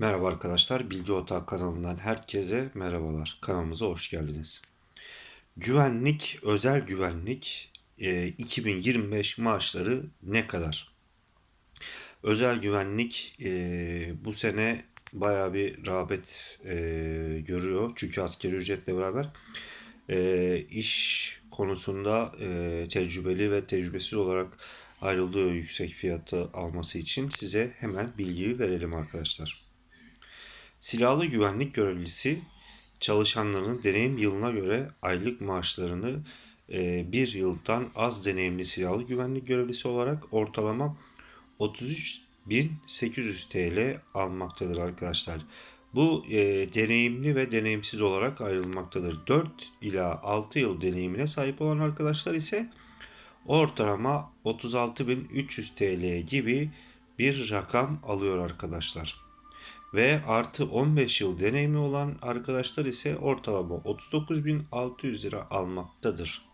Merhaba arkadaşlar, Bilgi Otağı kanalından herkese merhabalar. Kanalımıza hoş geldiniz. Güvenlik, özel güvenlik e, 2025 maaşları ne kadar? Özel güvenlik e, bu sene baya bir rağbet e, görüyor. Çünkü askeri ücretle beraber e, iş konusunda e, tecrübeli ve tecrübesiz olarak ayrıldığı yüksek fiyatı alması için size hemen bilgiyi verelim arkadaşlar. Silahlı güvenlik görevlisi çalışanların deneyim yılına göre aylık maaşlarını e, bir yıldan az deneyimli silahlı güvenlik görevlisi olarak ortalama 33.800 TL almaktadır arkadaşlar. Bu e, deneyimli ve deneyimsiz olarak ayrılmaktadır. 4 ila 6 yıl deneyimine sahip olan arkadaşlar ise ortalama 36.300 TL gibi bir rakam alıyor arkadaşlar. Ve artı 15 yıl deneyimi olan arkadaşlar ise ortalama 39.600 lira almaktadır.